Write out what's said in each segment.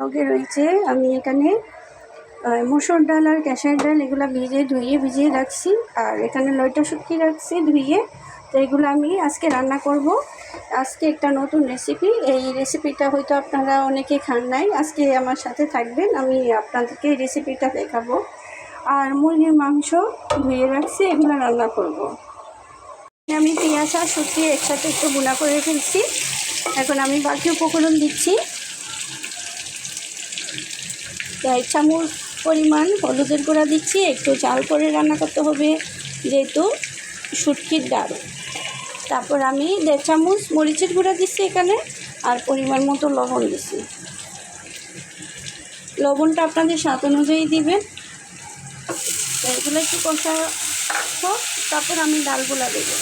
লগে রয়েছে, আমি এখানে মসুর ডাল আর ক্যাশার ডাল, এগুলো ভিজে ধুয়ে ভিজিয়ে রাখছি, আর এখানে লইটা শুকিয়ে রাখছি ধুয়ে, তো এগুলো আমি আজকে রান্না করব। আজকে একটা নতুন রেসিপি এই রেসিপিটা হয়তো আপনারা অনেকে খান নাই, আজকে আমার সাথে থাকবেন, আমি আপনাদেরকে এই রেসিপিটা দেখাবো। আর মুরগির মাংস ধুয়ে রাখছি, এগুলো রান্না করব। আমি পেঁয়াজ আর শুকিয়ে একসাথে একটু গুঁড়া করে ফেলছি, এখন আমি বাকি উপকরণ দিচ্ছি। এক চামচ পরিমাণ হলুদের গুঁড়া দিচ্ছি, একটু চাল করে রান্না করতে হবে যেহেতু শুটকির ডাল। তারপর আমি দেড় চামচ মরিচের গুঁড়া দিচ্ছি এখানে, আর পরিমাণ মতো লবণ দিচ্ছি। লবণটা আপনাদের স্বাদ অনুযায়ী দিবেন। এগুলো একটু কষা হোক, তারপর আমি ডালগুলা দেবো।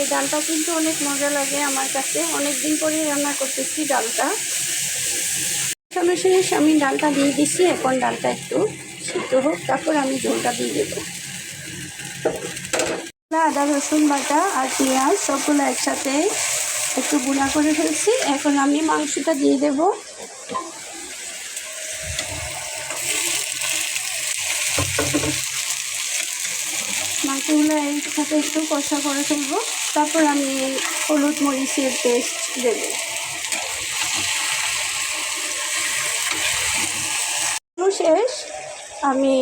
এই ডালটা কিন্তু অনেক মজা লাগে আমার কাছে। অনেক দিন পরে রান্না করতেছি ডালটা। কষানো শেষ আমি ডালটা দিয়ে দিচ্ছি এখন ডালটা একটু সিদ্ধ হোক, তারপর আমি ঝোলটা দিয়ে দেবো। আদা, রসুন বাটা আর পেঁয়াজ সবগুলো একসাথে একটু গুঁড়া করে ফেলছি। এখন আমি মাংসটা দিয়ে দেব। মাংসগুলো একসাথে একটু কষা করে ফেলব। তারপর আমি হলুদ মরিচের পেস্ট দেবো। তো শেষ। আমি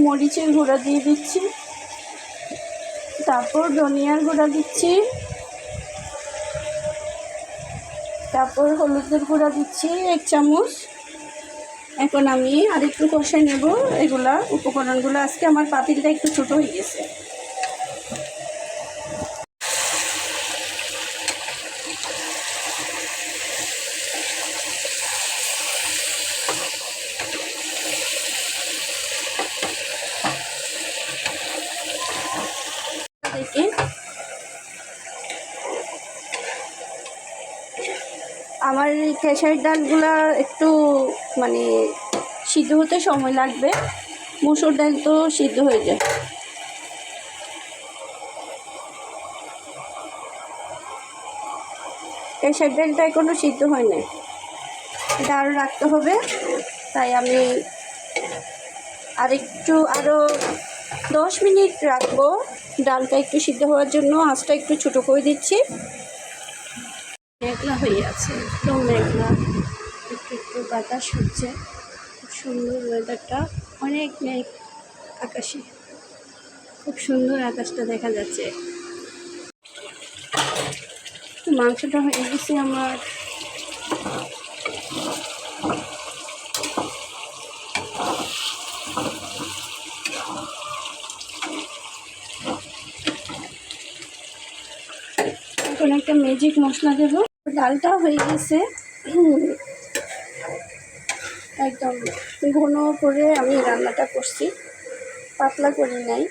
মরিচের গুঁড়া দিয়ে দিচ্ছি। তারপর ধনিয়ার গুঁড়া দিচ্ছি। তারপর হলুদের গুঁড়া দিচ্ছি এক চামচ। এখন আমি আরেকটু কষে নেব। এগুলা উপকরণগুলো আজকে আমার পাতিলটা একটু ছোট হয়ে গেছে। দেখি। আমার এই খেসারির ডালগুলো একটু মানে সিদ্ধ হতে সময় লাগবে। মুসুর ডাল তো সিদ্ধ হয়ে যায়। খেসার ডালটা এখনও সিদ্ধ হয় না এটা আরও রাখতে হবে। তাই আমি আরেকটু আরও দশ মিনিট রাখব। ডালটা একটু সিদ্ধ হওয়ার জন্য আঁচটা একটু ছোটো করে দিচ্ছি। মেঘলা হয়ে আছে একদম মেঘলা। একটু একটু বাতাস হচ্ছে। খুব সুন্দর ওয়েদারটা অনেক মেঘ আকাশে। খুব সুন্দর আকাশটা দেখা যাচ্ছে। মাংসটা হয়ে গেছে আমার। এখন একটা ম্যাজিক মশলা দেবো। ডালটা হয়ে গেছে। একদম ঘন করে আমি রান্নাটা করছি। পাতলা করি নাই।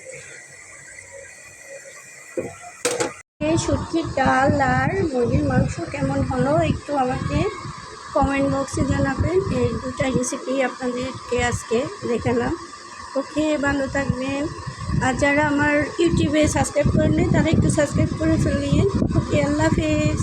এই শুটকির ডাল আর মুরগির মাংস কেমন হলো একটু আমাকে কমেন্ট বক্সে জানাবেন। এই দুটা রেসিপি আপনাদেরকে আজকে দেখালাম। ওকে, ভালো থাকবেন। আর যারা আমার ইউটিউবে সাবস্ক্রাইব করেন তারা একটু সাবস্ক্রাইব করে ফেলিয়ে ওকে আল্লাহ হাফেজ।